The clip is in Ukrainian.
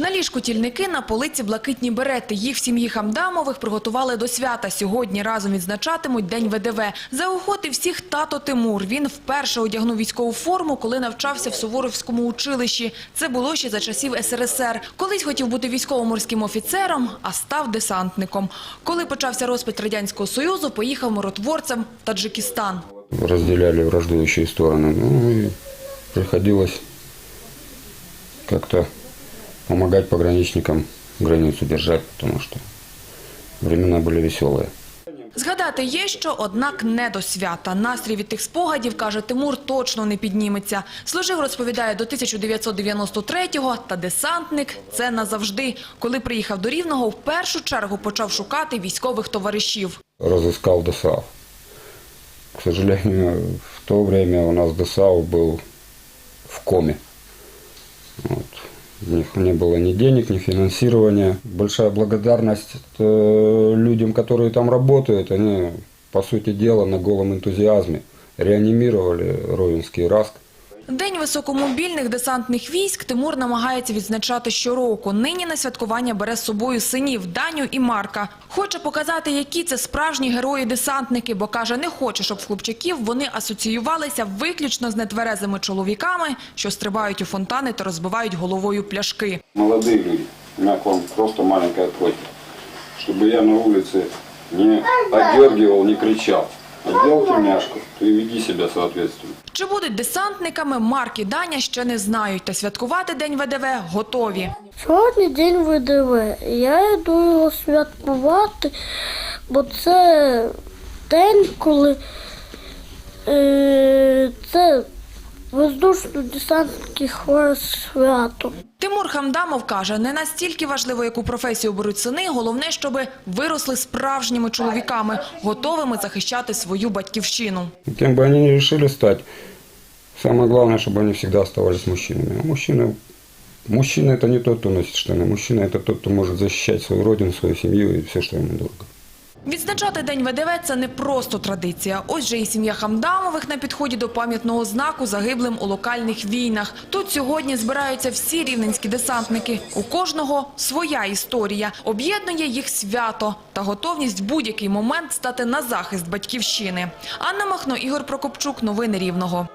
На ліжку тільники, на полиці блакитні берети. Їх в сім'ї Хамдамових приготували до свята. Сьогодні разом відзначатимуть День ВДВ. Заохотив всіх тато Тимур. Він вперше одягнув військову форму, коли навчався в Суворовському училищі. Це було ще за часів СРСР. Колись хотів бути військово-морським офіцером, а став десантником. Коли почався розпад Радянського Союзу, поїхав миротворцем в Таджикистан. разделяли враждующие стороны. Ну и приходилось как-то помогать пограничникам границу держать, потому что времена были веселые. Згадати є що, однак не до свята. Настрій від тих спогадів, каже Тимур, точно не підніметься. Служив, розповідає, до 1993-го, та десантник – це назавжди. Коли приїхав до Рівного, в першу чергу почав шукати військових товаришів. Разыскал ДСАУ. К сожалению, в то время у нас ДСАУ был в коме. Вот. У них не было ни денег, ни финансирования. Большая благодарность э, людям, которые там работают. Они, по сути дела, на голом энтузиазме реанимировали Ровенский РАСК. День високомобільних десантних військ Тимур намагається відзначати щороку. Нині на святкування бере з собою синів Даню і Марка. Хоче показати, які це справжні герої-десантники, бо каже, не хоче, щоб в хлопчаків вони асоціювалися виключно з нетверезими чоловіками, що стрибають у фонтани та розбивають головою пляшки. Молодые люди, меня вам просто маленькая просьба, чтобы я на улице не одергивал, не кричал. Отдел то ты веди себя соответственно. Чи будуть десантниками, Марк і Даня ще не знають. Та святкувати День ВДВ готові. Сьогодні день ВДВ. Я йду його святкувати, бо це день, коли е, це воздушно-десантське свято. Тимур Хамдамов каже, не настільки важливо, яку професію беруть сини, головне, щоб виросли справжніми чоловіками, готовими захищати свою батьківщину. Кем бы они ни решили стать, самое главное, чтобы они всегда оставались мужчинами. А мужчина, мужчина это не тот, кто носит штаны. Мужчина это тот, кто может защищать свою родину, свою семью и все, что ему дорого. Відзначати День ВДВ – це не просто традиція. Ось же і сім'я Хамдамових на підході до пам'ятного знаку загиблим у локальних війнах. Тут сьогодні збираються всі рівненські десантники. У кожного своя історія. Об'єднує їх свято та готовність в будь-який момент стати на захист батьківщини. Анна Махно, Ігор Прокопчук. Новини Рівного.